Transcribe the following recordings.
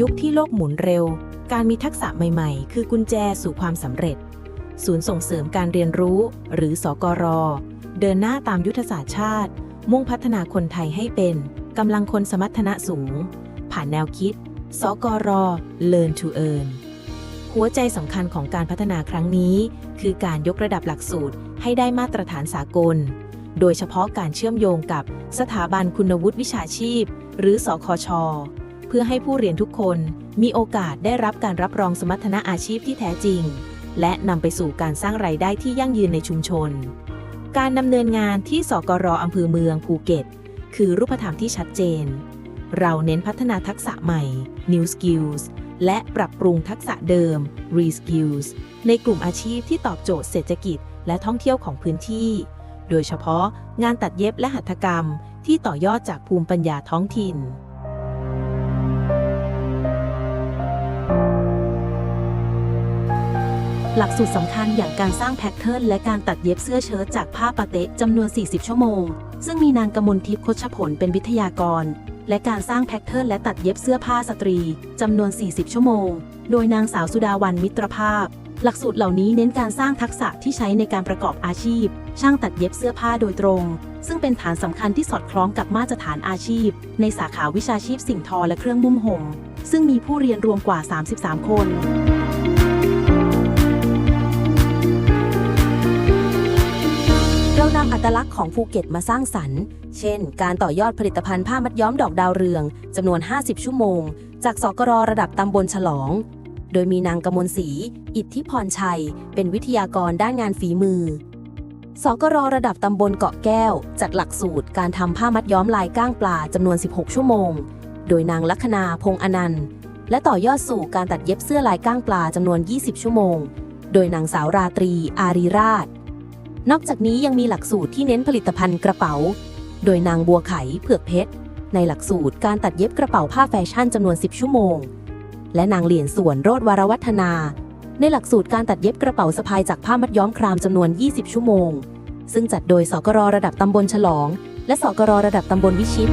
ยุคที่โลกหมุนเร็ว การมีทักษะใหม่ๆ คือกุญแจสู่ความสำเร็จ ศูนย์ส่งเสริมการเรียนรู้ หรือสกร เดินหน้าตามยุทธศาสตร์ชาติ มุ่งพัฒนาคนไทยให้เป็นกำลังคนสมรรถนะสูง ผ่านแนวคิด สกร Learn to Earn หัวใจสำคัญของการพัฒนาครั้งนี้ คือการยกระดับหลักสูตรให้ได้มาตรฐานสากล โดยเฉพาะการเชื่อมโยงกับสถาบันคุณวุฒิวิชาชีพ หรือสคช เพื่อให้ผู้เรียนทุกคนมีโอกาสได้รับการรับรองสมรรถนะอาชีพที่แท้จริง และนำไปสู่การสร้างไรายได้ที่ยั่งยืนในชุมชน การดำเนินงานที่สกรอำเภอเมืองภูเก็ต คือรูปธรรมที่ชัดเจน เราเน้นพัฒนาทักษะใหม่ new skills และปรับปรุงทักษะเดิม re-skills ในกลุ่มอาชีพที่ตอบโจทย์เศรษฐกิจและท่องเที่ยวของพื้นที่ โดยเฉพาะงานตัดเย็บและหัตถกรรมที่ต่อยอดจากภูมิปัญญาท้องถิ่น หลักสูตรสำคัญอย่างการสร้างแพทเทิร์นและการตัดเย็บเสื้อเชิ้ตจากผ้าปาเตะจำนวน 40 ชั่วโมง ซึ่งมีนางกมลทิพย์คชผลเป็นวิทยากร และการสร้างแพทเทิร์นและตัดเย็บเสื้อผ้าสตรีจำนวน 40 ชั่วโมง โดยนางสาวสุดาวันมิตรภาพ หลักสูตรเหล่านี้เน้นการสร้างทักษะที่ใช้ในการประกอบอาชีพ ช่างตัดเย็บเสื้อผ้าโดยตรง ซึ่งเป็นฐานสำคัญที่สอดคล้องกับมาตรฐานอาชีพ ในสาขาวิชาชีพสิ่งทอและเครื่องบุ้มห่มซึ่งมีผู้เรียนรวมกว่า 33 คน นำอัตลักษณ์ของภูเก็ตมาสร้างสรรค์ เช่น การต่อยอดผลิตภัณฑ์ผ้ามัดย้อมดอกดาวเรืองจำนวน 50 ชั่วโมง จากสกรระดับตำบลฉลอง โดยมีนางกมลศรี อิทธิพรชัย เป็นวิทยากรด้านงานฝีมือ สกรระดับตำบลเกาะแก้ว จัดหลักสูตรการทำผ้ามัดย้อมลายก้างปลาจำนวน 16 ชั่วโมง โดยนางลัคนาพงอนันต์ และต่อยอดสู่การตัดเย็บเสื้อลายก้างปลาจำนวน 20 ชั่วโมง โดยนางสาวราตรี อารีราช นอกจากนี้ยังมีหลักสูตรที่เน้นผลิตภัณฑ์กระเป๋า โดยนางบัวไขเผือกเพชร ในหลักสูตรการตัดเย็บกระเป๋าผ้าแฟชั่นจำนวน 10 ชั่วโมง และนางเหรียญส่วนโรดวรวัฒนา ในหลักสูตรการตัดเย็บกระเป๋าสะพายจากผ้ามัดย้อมครามจำนวน 20 ชั่วโมง ซึ่งจัดโดยสกรระดับตำบลฉลอง และสกรระดับตำบลวิชิต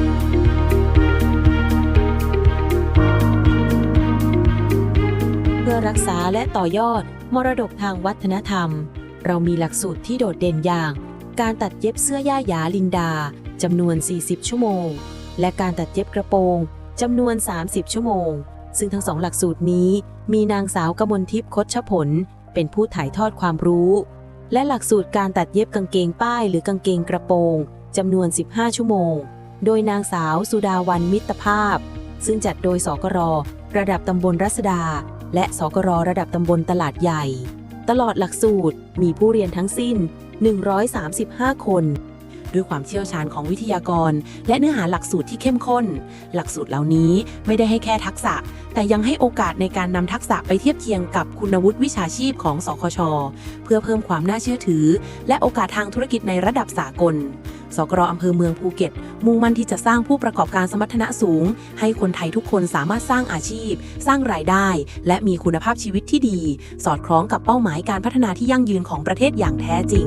เพื่อรักษาและต่อยอดมรดกทางวัฒนธรรม เรามีหลักสูตรที่โดดเด่นอย่าง การตัดเย็บเสื้อย่าหยาลินดาจำนวน 40 ชั่วโมง และการตัดเย็บกระโปรงจำนวน 30 ชั่วโมง ซึ่งทั้งสองหลักสูตรนี้ มีนางสาวกมลทิพย์คดชผล เป็นผู้ถ่ายทอดความรู้ และหลักสูตรการตัดเย็บกางเกงป้ายหรือกางเกงกระโปรงจำนวน 15 ชั่วโมง โดยนางสาวสุดาวันมิตรภาพ ซึ่งจัดโดยสกรระดับตำบลรัศดา และสกรระดับตำบลตลาดใหญ่ ตลอดหลักสูตรมีผู้เรียนทั้งสิ้น 135 คน ด้วยความเชี่ยวชาญของวิทยากร และเนื้อหาหลักสูตรที่เข้มข้น หลักสูตรเหล่านี้ไม่ได้ให้แค่ทักษะ แต่ยังให้โอกาสในการนำทักษะไปเทียบเคียงกับคุณวุฒิวิชาชีพของสคช เพื่อเพิ่มความน่าเชื่อถือ และโอกาสทางธุรกิจในระดับสากล สกรอำเภอเมืองภูเก็ต มุ่งมั่นที่จะสร้างผู้ประกอบการสมรรถนะสูง ให้คนไทยทุกคนสามารถสร้างอาชีพ สร้างรายได้ และมีคุณภาพชีวิตที่ดี สอดคล้องกับเป้าหมายการพัฒนาที่ยั่งยืนของประเทศอย่างแท้จริง